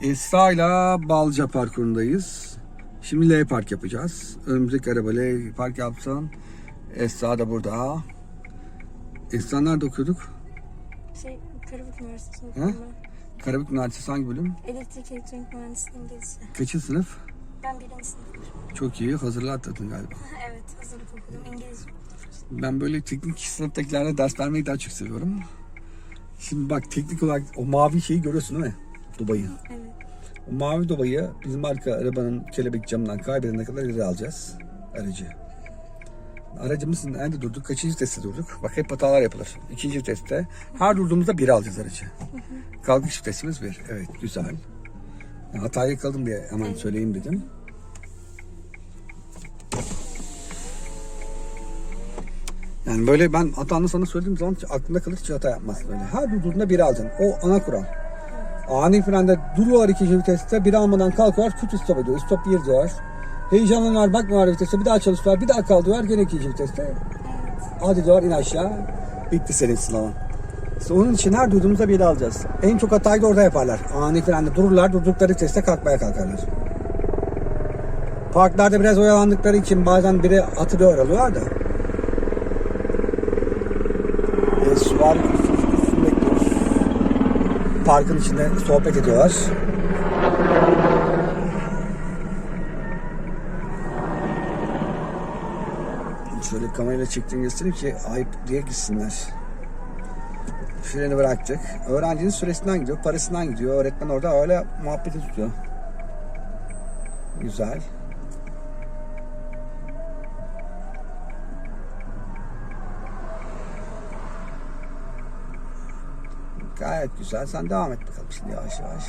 Esra ile Balca parkurundayız. Şimdi L park yapacağız. Önümüzdeki araba L park yapsın. Esra da burada. Esra nerede okuyorduk? Şey, Karabük okudum ben. Karabük Üniversitesi hangi bölüm? Elektrik elektronik mühendisliği İngilizce. Kaçıncı sınıf? Ben birinci sınıfım. Çok iyi. Hazırlığı atladın galiba. evet, hazırlık okudum. İngilizce. Ben böyle teknik sınıftakilerde ders vermeyi daha çok seviyorum. Şimdi bak teknik olarak o mavi şeyi görüyorsun değil mi? Dubayı. Evet. O mavi dubayı bizim arka arabanın kelebek camından kaybedene kadar ileri alacağız aracı. Aracımızın nerede durduk? Kaçıncı testte durduk? Bak hep hatalar yapılır. İkinci testte. Her durduğumuzda bir alacağız aracı. Kalkış testimiz bir. Evet güzel. Ya, hataya yakaladım diye hemen söyleyeyim dedim. Yani böyle ben hatanı sana söylediğim zaman aklında kalır hiç hata yapmazsın öyle. Her durduğunda biri alacaksın. O ana kural. Ani frende duruyorlar ikinci viteste. Biri almadan kalkıyorlar. Küt stop ediyor. Stop bir diyor. Heyecanlanıyorlar bakmıyorlar viteste. Bir daha çalışıyorlar. Bir daha kaldırıyorlar. Gene ikinci viteste. Hadi diyorlar in aşağı. Bitti senin sınavın. İşte onun için her durduğumuzda biri alacağız. En çok hatayı da orada yaparlar. Ani frende dururlar. Durdukları viteste kalkmaya kalkarlar. Parklarda biraz oyalandıkları için bazen biri atılıyor alıyorlar da. E, bekliyoruz. Parkın içinde sohbet ediyorlar. Şöyle kamerayla çektiğimi göstereyim ki ayıp diye gitsinler. Freni bıraktık. Öğrencinin süresinden gidiyor, parasından gidiyor. Öğretmen orada öyle muhabbeti tutuyor. Güzel. Gayet güzel. Sen devam et bakalım şimdi yavaş yavaş.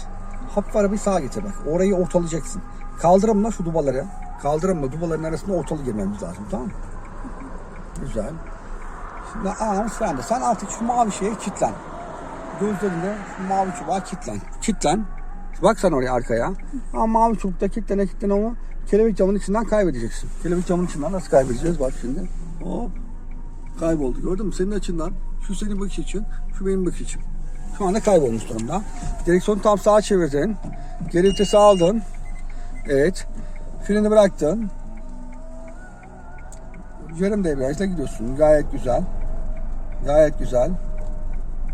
Hafif arabayı sağa getir bak. Orayı ortalayacaksın. Kaldırımla şu dubaları. Kaldırımla dubaların arasında ortalı girmemiz lazım tamam mı? Güzel. Şimdi ayağımız frende. Sen artık şu mavi şeye kilitlen. Gözlerinde şu mavi çubuğa kilitlen. Kilitlen. Bak sen oraya arkaya. Ama mavi çubukta kilitlene kilitlene onu kelebek camının içinden kaybedeceksin. Kelebek camının içinden nasıl kaybedeceğiz? Bak şimdi. Hop. Kayboldu. Gördün mü? Senin açından. Şu senin bakış için. Şu benim bakış için. Şu anda kaybolmuş durumda. Direksiyonu tam sağa çevirdin. Geri vitesi aldın. Evet. Freni bıraktın. Yarım debriyajla gidiyorsun. Gayet güzel. Gayet güzel.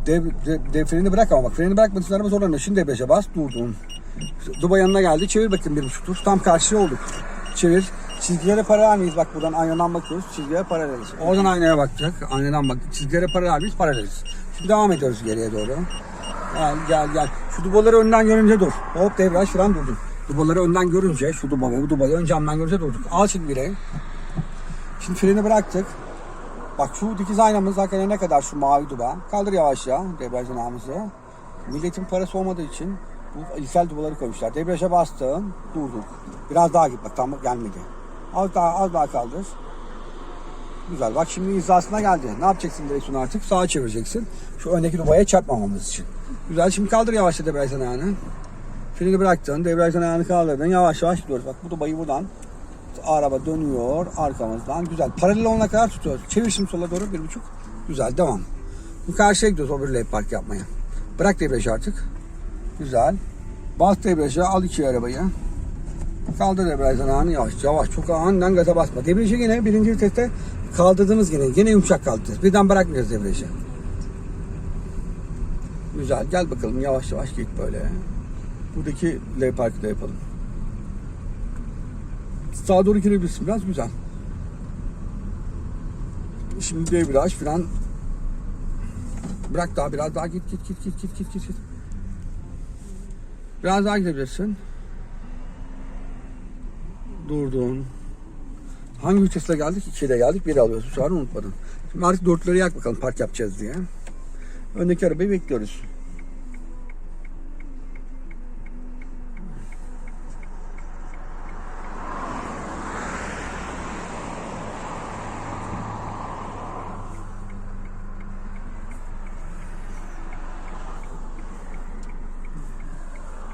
Dev, de, de, freni bırak ama bak freni bırakmadığın için araba zorlanıyor. Şimdi debriyaja bas durdun. Duba yanına geldi. Çevir bakın bir buçuk tur. Tam karşıya olduk. Çevir. Çizgilere paralel miyiz? Bak buradan aynadan bakıyoruz. Çizgilere paraleliz. Oradan aynaya bakacak. Aynadan bak. Çizgilere paralel miyiz? Paraleliz. Şimdi devam ediyoruz geriye doğru. Gel gel gel. Şu dubaları önden görünce dur. Hop devraj falan durdun. Dubaları önden görünce şu duba bu dubayı ön camdan görünce durduk. Al şimdi bireyi. Şimdi freni bıraktık. Bak şu dikiz aynamız hakikaten ne kadar şu mavi duba. Kaldır yavaş ya debriyaj aynamızı. Milletin parası olmadığı için bu ilsel dubaları koymuşlar. Debriyaja bastın, durduk. Biraz daha git bak tam gelmedi. Az daha az daha kaldır. Güzel bak şimdi hizasına geldi. Ne yapacaksın direksiyonu artık? Sağa çevireceksin. Şu öndeki dubaya çarpmamamız için. Güzel şimdi kaldır yavaşça debriyaj ayağını. Freni bıraktın, debriyaj ayağını kaldırdın. Yavaş yavaş gidiyoruz. Bak bu dubayı buradan araba dönüyor arkamızdan. Güzel. Paralel olana kadar tutuyoruz. Çevir şimdi sola doğru bir buçuk. Güzel devam. Bu karşıya gidiyoruz lap park yapmaya. Bırak debriyajı artık. Güzel. Bas debriyajı al ikiye arabayı. Kaldır debriyajdan anı yavaş yavaş. Çok aniden gaza basma. Debriyajı yine birinci viteste kaldırdığımız yine. Yine yumuşak kaldıracağız. Birden bırakmayacağız debriyajı. Güzel. Gel bakalım yavaş yavaş git böyle. Buradaki L parkı da yapalım. Sağa doğru girebilirsin biraz güzel. Şimdi debriyaj falan bırak daha biraz daha git git git git git git. git. Biraz daha gidebilirsin. Durdun. Hangi vitesle geldik? 2'de geldik. 1 alıyoruz. Sefer unutmadın. Şimdi artık dörtleri yak bakalım park yapacağız diye. Öndeki arabayı bekliyoruz.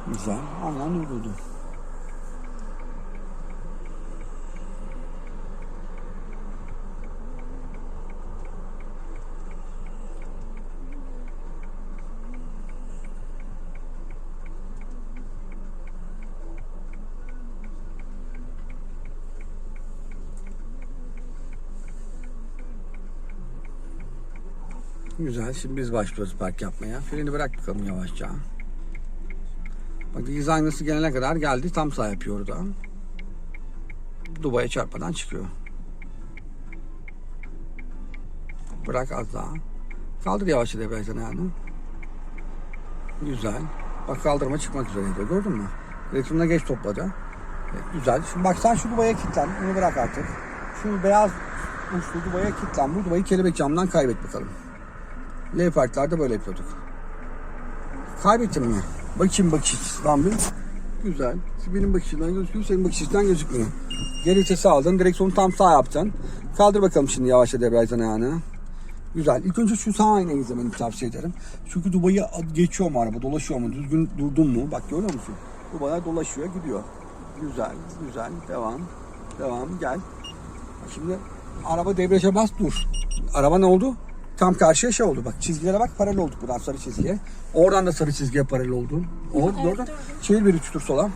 Güzel. Aynen durdurdu. Güzel. Şimdi biz başlıyoruz park yapmaya. Freni bırak bakalım yavaşça. Bak dikiz aynası gelene kadar geldi. Tam sağ yapıyor orada. Dubaya çarpmadan çıkıyor. Bırak az daha. Kaldır yavaşça debriyajdan ayağını. Güzel. Bak kaldırma çıkmak üzereydi. Gördün mü? Direksiyonuna geç topladı. Evet, güzel. Şimdi bak sen şu dubaya kilitlen. Onu bırak artık. Şu beyaz uçlu dubaya kilitlen. Bu dubayı kelebek camdan kaybet bakalım. L parklarda böyle yapıyorduk. Kaybettin mi? Bakayım bakış açısından bir. Güzel. Benim bakış açımdan gözüküyor, senin bakış açısından gözükmüyor. Geri vitesi aldın, direksiyonu tam sağ yaptın. Kaldır bakalım şimdi yavaşça debriyajdan ayağını. Güzel. İlk önce şu sağ aynayı izlemeni tavsiye ederim. Çünkü Dubai'ye geçiyor mu araba, dolaşıyor mu, düzgün durdun mu? Bak görüyor musun? Dubai dolaşıyor, gidiyor. Güzel, güzel. Devam, devam. Gel. Şimdi araba debriyaja bas dur. Araba ne oldu? Tam karşıya şey oldu bak çizgilere bak paralel olduk buradan sarı çizgiye. Oradan da sarı çizgiye paralel oldun. Oldu Evet, doğru. Çevir bir üç tur sola.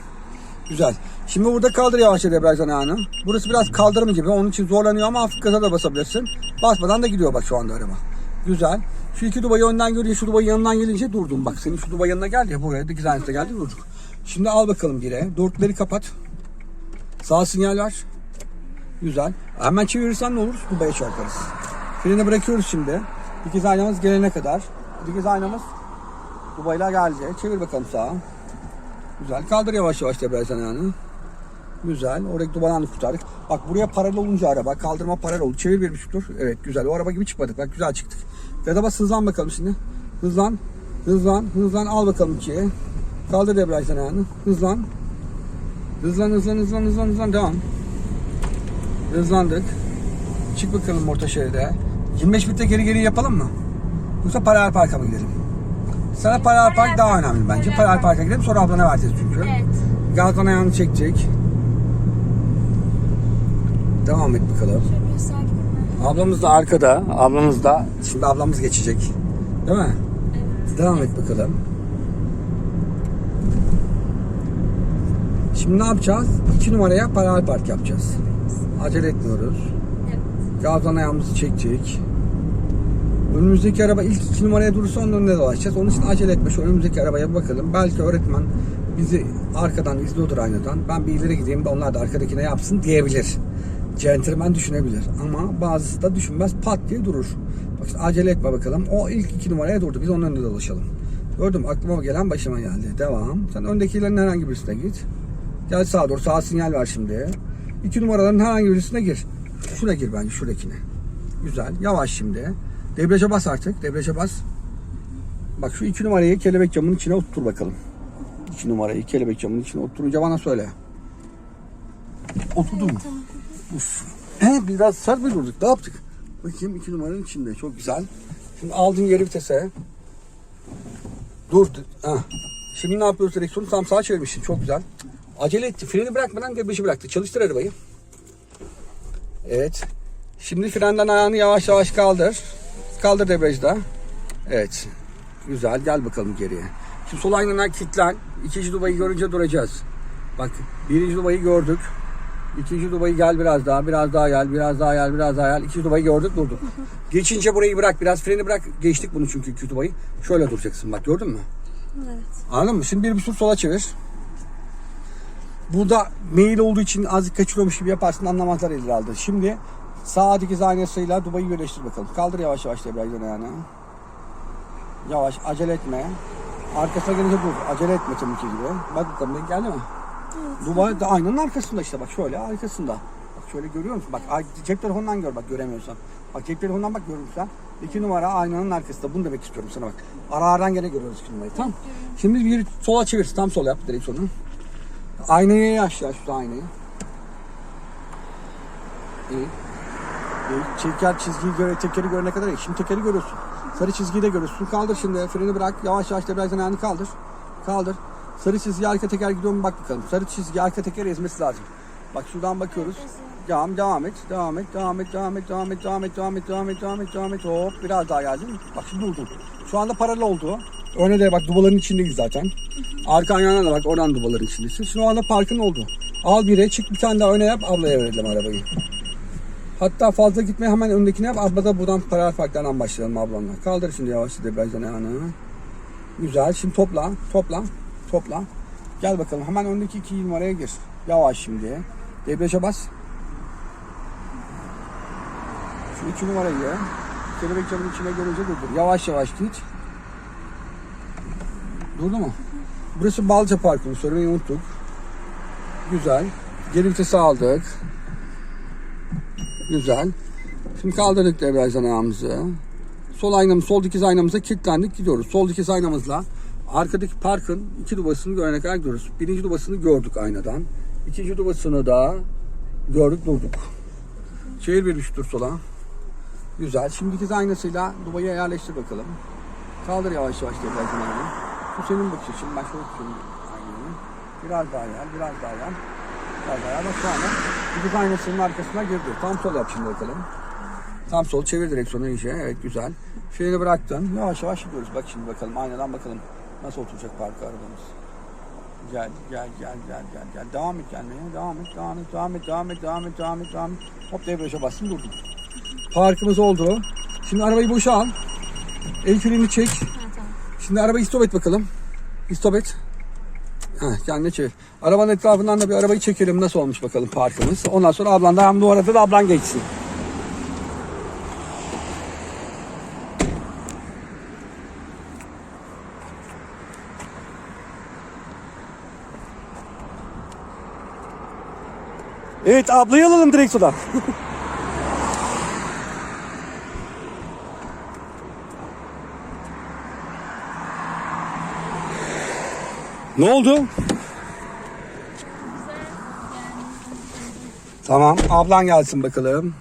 Güzel. Şimdi burada kaldır yavaşça debriyajdan ayağını. Burası biraz kaldırım gibi. Onun için zorlanıyor ama hafif gaza da basabilirsin. Basmadan da gidiyor bak şu anda araba. Güzel. Şu iki dubayı önden görünce şu dubayı yanından gelince durdum. Bak senin şu dubayı yanına geldi ya buraya. Dikiz aynası geldi durduk. Şimdi al bakalım geri. Dörtleri kapat. Sağ sinyal ver. Güzel. Hemen çevirirsen ne olur? Dubaya çarparız. Freni bırakıyoruz şimdi. Dikiz aynamız gelene kadar. Dikiz aynamız Dubayla geldi. Çevir bakalım sağa. Güzel. Kaldır yavaş yavaş debriyajdan ayağını. Güzel. Oradaki dubadan da kurtardık. Bak buraya paralel olunca araba. Kaldırma paralel oldu. Çevir bir buçuk tur. Evet güzel. O araba gibi çıkmadık. Bak güzel çıktık. Gaza bas hızlan bakalım şimdi. Hızlan. Hızlan. Hızlan. Al bakalım ikiye. Kaldır debriyajdan ayağını. Hızlan. Hızlan hızlan hızlan hızlan hızlan. Devam. Hızlandık. Çık bakalım orta şeride. 25 bitte geri geri yapalım mı? Yoksa paralel parka mı gidelim? Sana paralel park daha önemli bence. Paralel parka gidelim sonra ablana vereceğiz çünkü. Evet. Galkan ayağını çekecek. Devam et bakalım. Ablamız da arkada. Ablamız da. Şimdi ablamız geçecek. Değil mi? Evet. Devam et bakalım. Şimdi ne yapacağız? 2 numaraya paralel park yapacağız. Acele etmiyoruz. Evet. Gazdan ayağımızı çektik. Önümüzdeki araba ilk iki numaraya durursa onun önünde dolaşacağız. Onun için acele etme. Şu önümüzdeki arabaya bakalım. Belki öğretmen bizi arkadan izliyordur aynadan. Ben bir ileri gideyim de onlar da arkadakine yapsın diyebilir. Centilmen düşünebilir. Ama bazısı da düşünmez. Pat diye durur. Bak işte acele etme bakalım. O ilk iki numaraya durdu. Biz onun önünde dolaşalım. Gördüm aklıma gelen başıma geldi. Devam. Sen öndekilerin herhangi birisine git. Gel sağa doğru. Sağa sinyal ver şimdi. İki numaraların herhangi birisine gir. Şuna gir bence şuradakine. Güzel. Yavaş şimdi. Debriyaja bas artık. Debriyaja bas. Bak şu iki numarayı kelebek camının içine oturtur bakalım. İki numarayı kelebek camının içine oturunca bana söyle. Oturdu mu? He, biraz sert bir durduk. Ne yaptık? Bakayım iki numaranın içinde. Çok güzel. Şimdi aldın geri vitese. Dur. Ha. Şimdi ne yapıyoruz direksiyonu tam sağa çevirmişsin. Çok güzel. Acele etti. Freni bırakmadan debriyajı bıraktı. Çalıştır arabayı. Evet. Şimdi frenden ayağını yavaş yavaş kaldır. Kaldır debriyajı da. Evet. Güzel. Gel bakalım geriye. Şimdi sol aynana kilitlen. İkinci dubayı görünce duracağız. Bak birinci dubayı gördük. İkinci dubayı gel biraz daha, biraz daha gel, biraz daha gel, biraz daha gel. İkinci dubayı gördük, durduk. Geçince burayı bırak, biraz freni bırak. Geçtik bunu çünkü iki dubayı. Şöyle duracaksın bak gördün mü? Evet. Anladın mı? Şimdi bir bir sola çevir. Burada meyil olduğu için azıcık kaçırıyormuş gibi yaparsın anlamazlar herhalde. Şimdi sağ dikiz aynasıyla dubayı birleştir bakalım. Kaldır yavaş yavaş debriyajdan ayağını. Yavaş acele etme. Arkasına gelince dur. Acele etme tabii ki gibi. Bak bakalım denk geldi mi? Dubai da aynanın arkasında işte bak şöyle arkasında. Bak şöyle görüyor musun? Bak cep telefonundan gör bak göremiyorsan. Bak cep telefonundan bak görürsen. İki numara aynanın arkasında. Bunu demek istiyorum sana bak. Ara aradan gene görüyoruz iki numarayı. Tamam. Şimdi bir sola çevir. Tam sola yap direksiyonu. Aynayı aşağı şu aynayı. İyi. İyi. Çeker çizgiyi göre, tekeri görene kadar iyi. Şimdi tekeri görüyorsun. Sarı çizgiyi de görüyorsun. Kaldır şimdi. Freni bırak. Yavaş yavaş debriyajdan ayağını kaldır. Kaldır. Sarı çizgi arka teker gidiyor mu bak bakalım. Sarı çizgi arka teker ezmesi lazım. Bak şuradan bakıyoruz. Devam, devam et, devam et, devam et, devam et, devam et, devam et, devam et, devam et, devam et, devam et. Hop, biraz daha geldin. Bak şimdi durdun. Şu anda paralel oldu. Öne de bak dubaların içindeyiz zaten. Arka ayağına da bak oradan dubaların içindesin. O anda parkın oldu. Al bire çık bir tane daha öne yap ablaya verelim arabayı. Hatta fazla gitme hemen öndekine yap. Abla da buradan paralel farklardan başlayalım ablanla. Kaldır şimdi yavaş debriyajdan ayağını. Güzel. Şimdi topla. Topla. Topla. Gel bakalım. Hemen öndeki iki numaraya gir. Yavaş şimdi. Debriyaja bas. Şu iki numarayı. Kelebek camın içine gelince durdur. Yavaş yavaş git. Durdu mu? Burası Balca Parkı'nı söylemeyi unuttuk. Güzel. Geri vitesi aldık. Güzel. Şimdi kaldırdık debriyajdan ayağımızı. Sol aynamız, sol dikiz aynamıza kilitlendik gidiyoruz. Sol dikiz aynamızla arkadaki parkın iki dubasını görene kadar gidiyoruz. Birinci dubasını gördük aynadan. İkinci dubasını da gördük durduk. Çevir bir düştür sola. Güzel. Şimdi dikiz aynasıyla dubayı yerleştir bakalım. Kaldır yavaş yavaş debriyajdan ayağını. Bu senin bakış açın. Ben şöyle tutayım aynayı. Biraz daha yer, biraz daha yer. Biraz daha yer. Bak şu anda dikiz aynasının arkasına girdi. Tam sol yap şimdi bakalım. Tam sol çevir direksiyonu iyice. Evet güzel. Freni bıraktın. Yavaş yavaş gidiyoruz. Bak şimdi bakalım aynadan bakalım. Nasıl oturacak parka arabamız. Gel gel gel gel gel gel. Devam et gelmeye. Devam et devam et devam et devam et devam et devam et devam et. Hop debriyaja bastın durduk. Parkımız oldu. Şimdi arabayı boşa al. El frenini çek. Ha tamam. Şimdi arabayı stop et bakalım. Bir stop et. Heh, kendine çevir. Arabanın etrafından da bir arabayı çekelim. Nasıl olmuş bakalım parkımız. Ondan sonra ablan da hem bu arada da ablan geçsin. Evet ablayı alalım direksiyona. ne oldu? Tamam ablan gelsin bakalım.